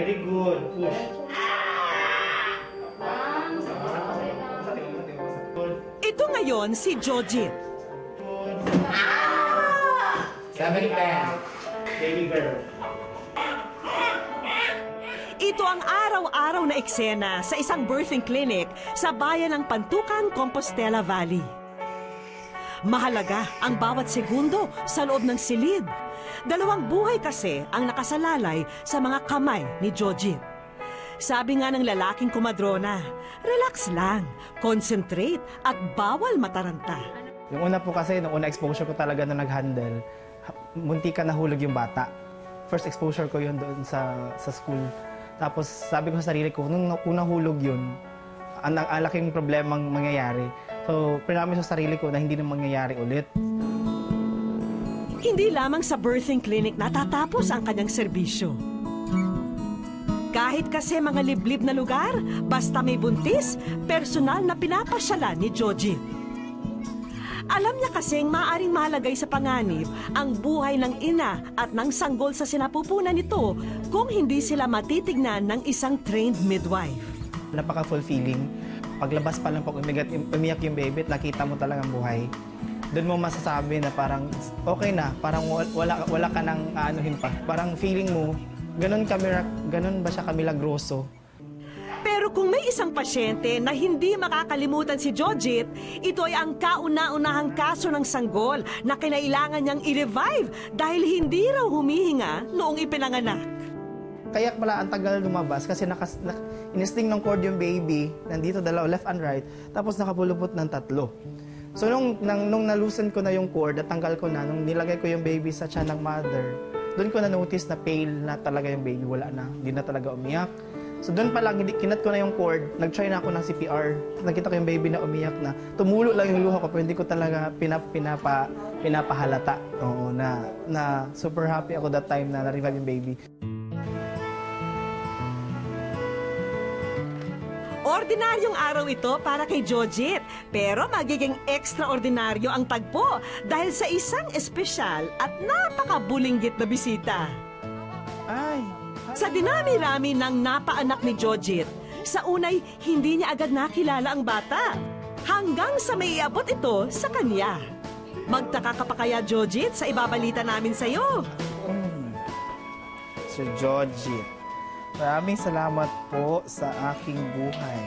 Very good. Push. Ito ngayon si Jojit. Seven, ten. Baby girl. Ito ang araw-araw na eksena sa isang birthing clinic sa bayan ng Pantukan, Compostela Valley. Mahalaga ang bawat segundo sa loob ng silid. Dalawang buhay kasi ang nakasalalay sa mga kamay ni Jojit. Sabi nga ng lalaking kumadrona, relax lang, concentrate at bawal mataranta. Yung una po kasi, nung una exposure ko talaga na nag-handle, ha- munti ka nahulog yung bata. First exposure ko yun doon sa, sa school. Tapos sabi ko sa sarili ko, nung unang hulog yun, ang, ang laking problemang mangyayari. So, pinamis sa sarili ko na hindi na mangyayari ulit. Hindi lamang sa birthing clinic natatapos ang kanyang serbisyo. Kahit kasi mga liblib na lugar, basta may buntis, personal na pinapasyalan ni Joji. Alam niya kasing maaring malagay sa panganib ang buhay ng ina at ng sanggol sa sinapupunan nito kung hindi sila matitignan ng isang trained midwife. Napaka-fulfilling. Paglabas pa lang pag umigat, umiyak yung baby at nakita mo talagang buhay. Doon mo masasabi na parang okay na, parang wal- wala, wala ka nang aanuhin pa. Parang feeling mo, ganun, ka, ganun ba siya kamilagroso? Pero kung may isang pasyente na hindi makakalimutan si Jojit, ito ay ang kauna-unahang kaso ng sanggol na kinailangan niyang i-revive dahil hindi raw humihinga noong ipinanganak. Kaya pala ang tagal lumabas kasi nakas, na, inisting ng cord yung baby, nandito dalawa, left and right, tapos nakapulupot ng tatlo. So nung, nang, nung nalusen ko na yung cord, natanggal ko na, nung nilagay ko yung baby sa tiyan ng mother, doon ko na notice na pale na talaga yung baby, wala na, hindi na talaga umiyak. So doon pa lang, kinat ko na yung cord, nag-try na ako ng CPR. Nakita ko yung baby na umiyak na. Tumulo lang yung luha ko, pero hindi ko talaga pinap, pinapa, pinapahalata. Oo, na, na super happy ako that time na na-revive yung baby. Ordinaryong araw ito para kay Jojit, pero magiging extraordinaryo ang tagpo dahil sa isang espesyal at napakabulinggit na bisita. Ay, Sa dinami-rami ng napaanak ni Jojit, sa unay hindi niya agad nakilala ang bata. Hanggang sa may iabot ito sa kanya. Magtaka ka pa kaya, Jojit, sa ibabalita namin sa'yo. Sir Georgie, maraming salamat po sa aking buhay.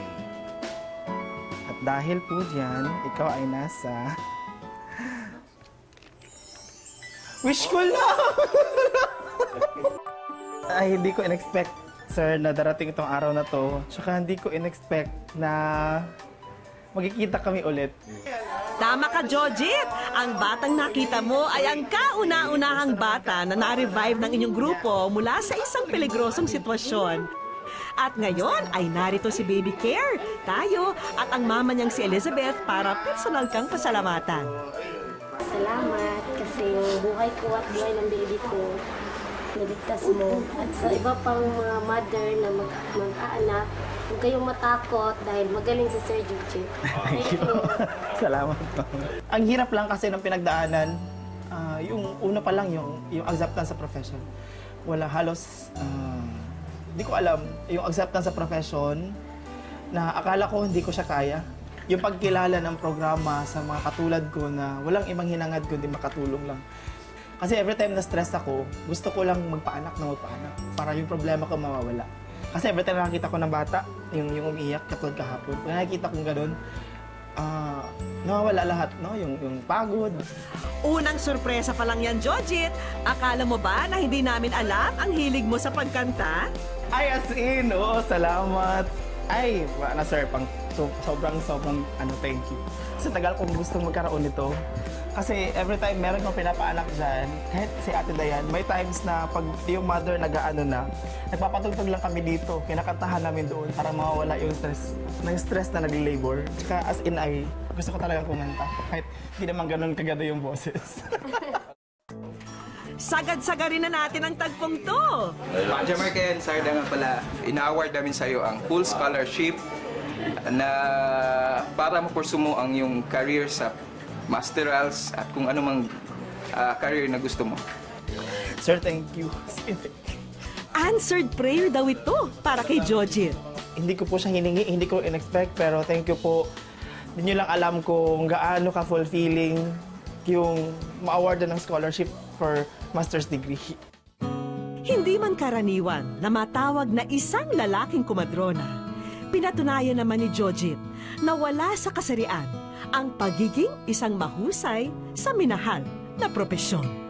At dahil po dyan, ikaw ay nasa... Wish ko lang! ay, hindi ko in-expect, sir, na darating itong araw na to. Tsaka hindi ko in-expect na magkikita kami ulit. Tama ka, Jojit! Ang batang nakita mo ay ang kauna-unahang bata na na-revive ng inyong grupo mula sa isang peligrosong sitwasyon. At ngayon ay narito si Baby Care, tayo at ang mama niyang si Elizabeth para personal kang pasalamatan. Salamat kasi yung buhay ko at buhay ng baby ko naligtas mo. At sa iba pang mga mother na mag- mag-aanak, huwag kayong matakot dahil magaling si Sir Juji. Thank you. Salamat po. Ang hirap lang kasi ng pinagdaanan, ah, yung una pa lang yung, yung acceptance sa profession. Wala halos, ah, hindi ko alam, yung acceptance sa profession na akala ko hindi ko siya kaya. Yung pagkilala ng programa sa mga katulad ko na walang ibang hinangad kundi makatulong lang. Kasi every time na stress ako, gusto ko lang magpaanak na magpaanak para yung problema ko mawawala. Kasi every time nakakita ko ng bata, yung, yung umiiyak katulad kahapon, pag nakikita kong ganun, ah, nawawala lahat, no? Yung, yung pagod. Unang sorpresa pa lang yan, Jojit. Akala mo ba na hindi namin alam ang hilig mo sa pagkanta? Ay, as in, oo, salamat. Ay, na sir, pang, so, sobrang, sobrang, ano, thank you. Sa tagal kong gusto magkaroon nito. Kasi every time meron kong pinapaanak dyan, kahit si Ate Dayan, may times na pag yung mother nag-ano na, nagpapatugtog lang kami dito, kinakantahan namin doon para mawawala yung stress, ng stress na nag-labor. Tsaka as in ay, gusto ko talagang kumanta. Kahit hindi naman ganun kaganda yung boses. Sagad-sagarin na natin ang tagpong to. Panja Marken, Sarda nga pala, ina-award namin sa iyo ang full scholarship na para mo ang yung career sa masterals at kung anumang ah, career na gusto mo. sir, thank you. Answered prayer daw ito para kay Jojit. Hindi ko po siya hiningi, hindi ko in-expect, pero thank you po. Hindi nyo lang alam kung gaano ka-fulfilling yung ma-awardan ng scholarship for master's degree. Hindi man karaniwan na matawag na isang lalaking kumadrona, pinatunayan naman ni Jojit na wala sa kasarian ang pagiging isang mahusay sa minahal na propesyon.